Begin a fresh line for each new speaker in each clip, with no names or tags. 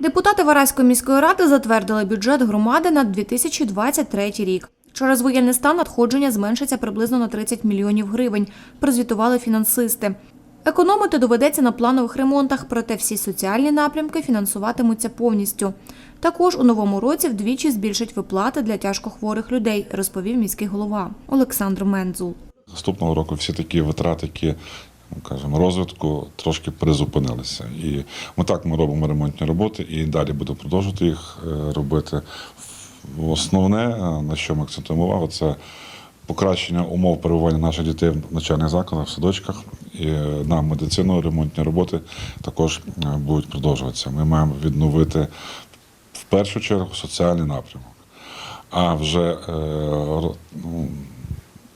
Депутати Вараської міської ради затвердили бюджет громади на 2023 рік. Через воєнний стан надходження зменшиться приблизно на 30 мільйонів гривень, прозвітували фінансисти. Економити доведеться на планових ремонтах, проте всі соціальні напрямки фінансуватимуться повністю. Також у новому році вдвічі збільшать виплати для тяжкохворих людей, розповів міський голова Олександр Мензул.
Наступного року всі такі витрати, які кажемо, розвитку трошки призупинилися. І ми так ми робимо ремонтні роботи і далі будемо продовжувати їх е, робити. Основне, е, на що ми акцентуємо увагу, це покращення умов перебування наших дітей в навчальних закладах, в садочках. І е, на медицину ремонтні роботи також будуть продовжуватися. Ми маємо відновити в першу чергу соціальний напрямок. А вже е, ну,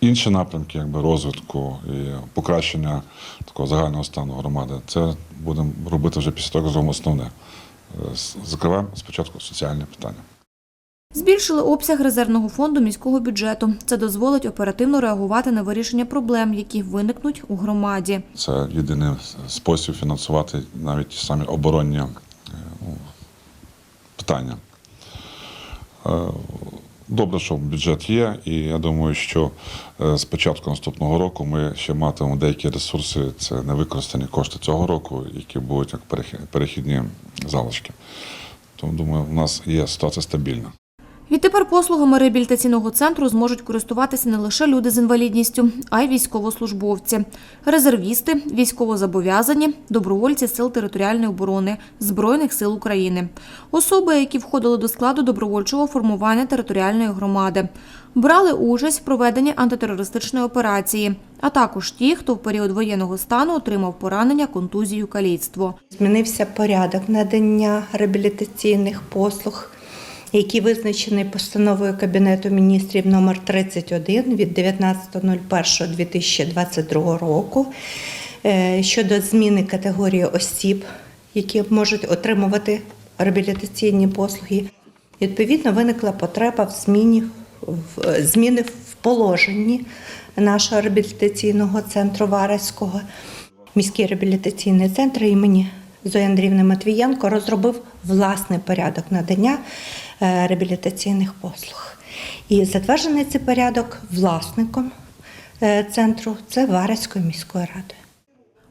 інші напрямки якби, розвитку і покращення такого загального стану громади, це будемо робити вже після того, зробимо основне. Е, Закриваємо спочатку соціальні питання.
Збільшили обсяг резервного фонду міського бюджету. Це дозволить оперативно реагувати на вирішення проблем, які виникнуть у громаді.
Це єдиний спосіб фінансувати навіть ті самі оборонні е, питання. Добре, що бюджет є, і я думаю, що е, з початку наступного року ми ще матимемо деякі ресурси, це невикористані кошти цього року, які будуть як перехідні залишки. Тому думаю, в нас є ситуація стабільна.
Відтепер послугами реабілітаційного центру зможуть користуватися не лише люди з інвалідністю, а й військовослужбовці, резервісти, військовозобов'язані, добровольці сил територіальної оборони Збройних сил України, особи, які входили до складу добровольчого формування територіальної громади, брали участь в проведенні антитерористичної операції, а також ті, хто в період воєнного стану отримав поранення, контузію, каліцтво.
Змінився порядок надання реабілітаційних послуг, який визначений постановою Кабінету міністрів номер 31 від 19.01.2022 року е, щодо зміни категорії осіб, які можуть отримувати реабілітаційні послуги. Відповідно, виникла потреба в зміні в зміни в положенні нашого реабілітаційного центру Вараського. Міський реабілітаційний центр імені Зої Андріївни Матвієнко розробив власний порядок надання е, реабілітаційних послуг. І затверджений цей порядок власником е, центру це Вараською міською радою.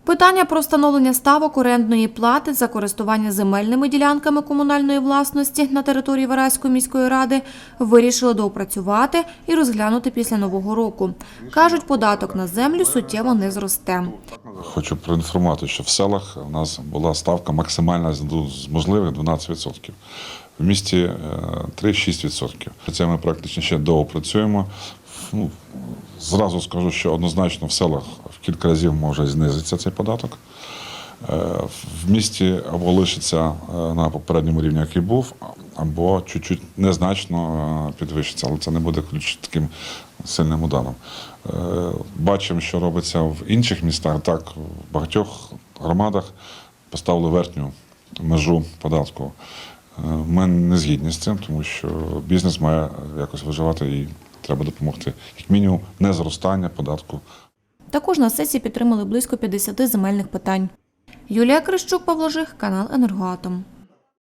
Питання про встановлення ставок орендної плати за користування земельними ділянками комунальної власності на території Вараської міської ради вирішили доопрацювати і розглянути після нового року. Кажуть, податок на землю суттєво не зросте.
Хочу проінформувати, що в селах у нас була ставка максимальна з ну, можливих 12%. В місті е, 3-6%. Це ми практично ще доопрацюємо. Ну, зразу скажу, що однозначно в селах в кілька разів може знизитися цей податок. Е, В місті або лишиться е, на попередньому рівні, який був, або чуть-чуть незначно е, підвищиться, але це не буде таким сильним ударом. Бачимо, що робиться в інших містах. Так, в багатьох громадах поставили верхню межу податку. Ми не згідні з цим, тому що бізнес має якось виживати і треба допомогти. Як мінімум, не зростання податку
Також на сесії підтримали близько 50 земельних питань. Юлія Крищук, Павло Жих, канал Енергоатом.